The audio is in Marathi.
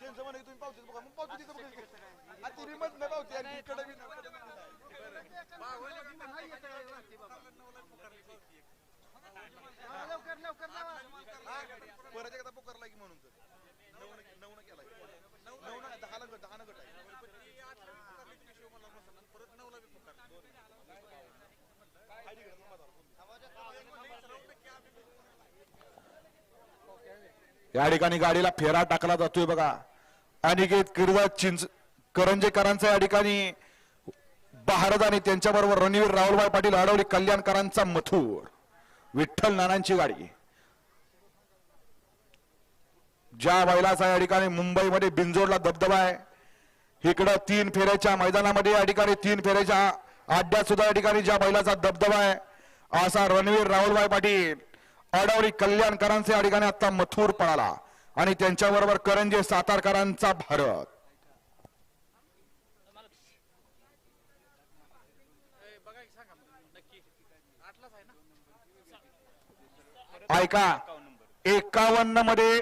त्यांचं म्हणे तुम्ही पावतीच बघा. मग पावती तिथं बघा. आणि ती मत नाही पावती. आणि इकडे बी लवकर परत एकदा पुकारला की म्हणून तर. नऊ नऊ केला नऊ न दहा गट दहा गट आहे. परत नवला पुकार या ठिकाणी गाडीला फेरा टाकला जातोय बघा. अनिकेत किर्दत चिंच करंजेकरांचा या ठिकाणी भारत आणि त्यांच्याबरोबर रणवीर राहुलभाई पाटील अडवली कल्याणकरांचा मथुर. विठ्ठल नानांची गाडी. ज्या बैलाचा या ठिकाणी मुंबईमध्ये बिंजोडला दबदबा आहे. इकडं तीन फेऱ्याच्या मैदानामध्ये या ठिकाणी तीन फेऱ्याच्या आड्यात सुद्धा या ठिकाणी ज्या बैलाचा दबदबा आहे असा रणवीर राहुलभाई पाटील. अडवली कल्याणकरांचे या ठिकाणी आता मथुर पळाला. आणि त्यांच्याबरोबर करंजे सातारकरांचा भारत. ऐका एकावन्नमध्ये